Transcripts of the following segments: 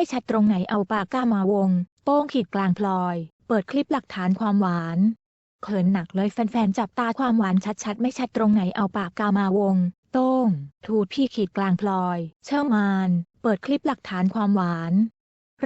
ไม่ชัดตรงไหนเอาปากกามาวง โป้งขีดกลางพลอย เปิดคลิปหลักฐานความหวาน เขินหนักเลยแฟนๆจับตาความหวานชัดๆ ไม่ชัดตรงไหนเอาปากกามาวง โต้ง ทูดพี่ขีดกลางพลอย เช่อมาน เปิดคลิปหลักฐานความหวาน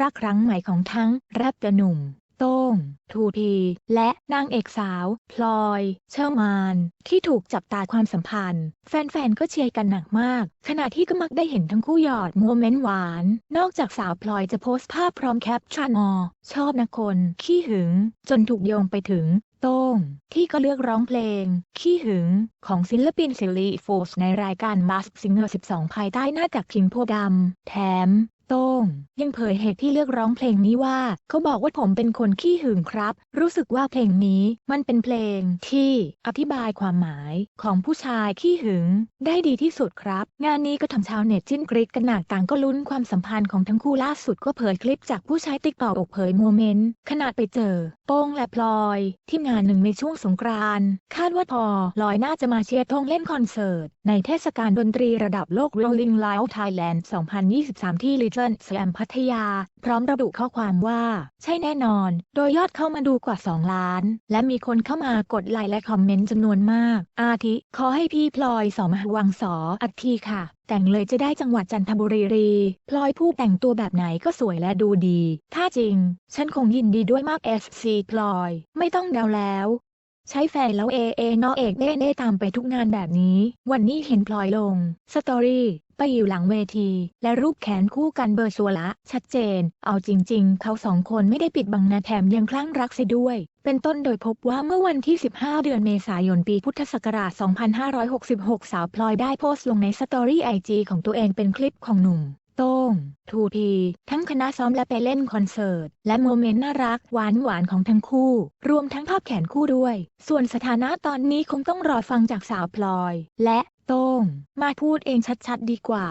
รักครั้งใหม่ของทั้งแรปกระหนุ่ม โต้ง ทูพีและนางเอกสาว พลอย เชอร์มาน ที่ถูกจับตาความสัมพันธ์ แฟนๆ ก็เชียร์กันหนักมาก ขณะที่ก็มักได้เห็นทั้งคู่หยอดโมเมนต์หวาน นอกจากสาวพลอยจะโพสต์ภาพพร้อมแคปชั่นอชอบนะคน ขี้หึง จนถูกโยงไปถึงโต้งที่ก็เลือกร้องเพลง ขี้หึง ของศิลปินซิลลี่โฟสในรายการ Mask Singer 12 ภายใต้หน้าจากคิงโพดำแถม โต้งยังเผยเหตุที่เลือกร้องเพลงนี้ว่า เขาบอกว่าผมเป็นคนขี้หึงครับ รู้สึกว่าเพลงนี้มันเป็นเพลงที่อธิบายความหมายของผู้ชายขี้หึง ได้ดีที่สุดครับ งานนี้ก็ทำชาวเน็ตจิ้นกรี๊ดกันหนักต่างก็ลุ้นความสัมพันธ์ของทั้งคู่ล่าสุดก็เผยคลิปจากผู้ใช้ติ๊กต็อกอกเผยโมเมนต์ขณะไปเจอ โป้งและพลอย ที่งานหนึ่งในช่วงสงกรานต์คาดว่าพอลอยน่าจะมาเชียร์ธงเล่นคอนเสิร์ตในเทศกาลดนตรีระดับโลก Rolling Loud Thailand 2023 ที่ Legend Slam พัทยา พร้อมระบุข้อความว่า ใช่แน่นอน โดยยอดเข้ามาดูกว่า 2 ล้าน และมีคนเข้ามากดไลค์และคอมเมนต์จำนวนมาก อาทิ ขอให้พี่พลอยสอมหวังสออักทีค่ะ แต่งเลยจะได้จังหวัดจันทบุรีรีพลอยผู้แต่งตัวแบบไหนก็สวยและดูดี ถ้าจริง ฉันคงยินดีด้วยมาก SC พลอย ไม่ต้องเดาแล้ว ใช้แฟนแล้วเอเอนอเอกเน่เน่ตามไปทุกงานแบบนี้ วันนี้เห็นพลอยลง สตอรี่ไปอยู่หลังเวที และรูปแขนคู่กันเบอร์ชัวละ ชัดเจน เอาจริง ๆ เขาสองคนไม่ได้ปิดบังนะแถมยังคลั่งรักเสียด้วย เป็นต้นโดยพบว่าเมื่อวันที่ 15 เดือนเมษายนปีพุทธศักราช 2566 สาวพลอยได้โพสต์ลงในสตอรี่ไอจีของตัวเองเป็นคลิปของหนุ่ม โต้ง ทูพี ทั้งคณะซ้อมและไปเล่นคอนเสิร์ต และโมเมนต์น่ารักหวานหวานของทั้งคู่ รวมทั้งภาพแขนคู่ด้วย ส่วนสถานะตอนนี้คงต้องรอฟังจากสาวพลอย และโต้ง มาพูดเองชัดๆ ดีกว่า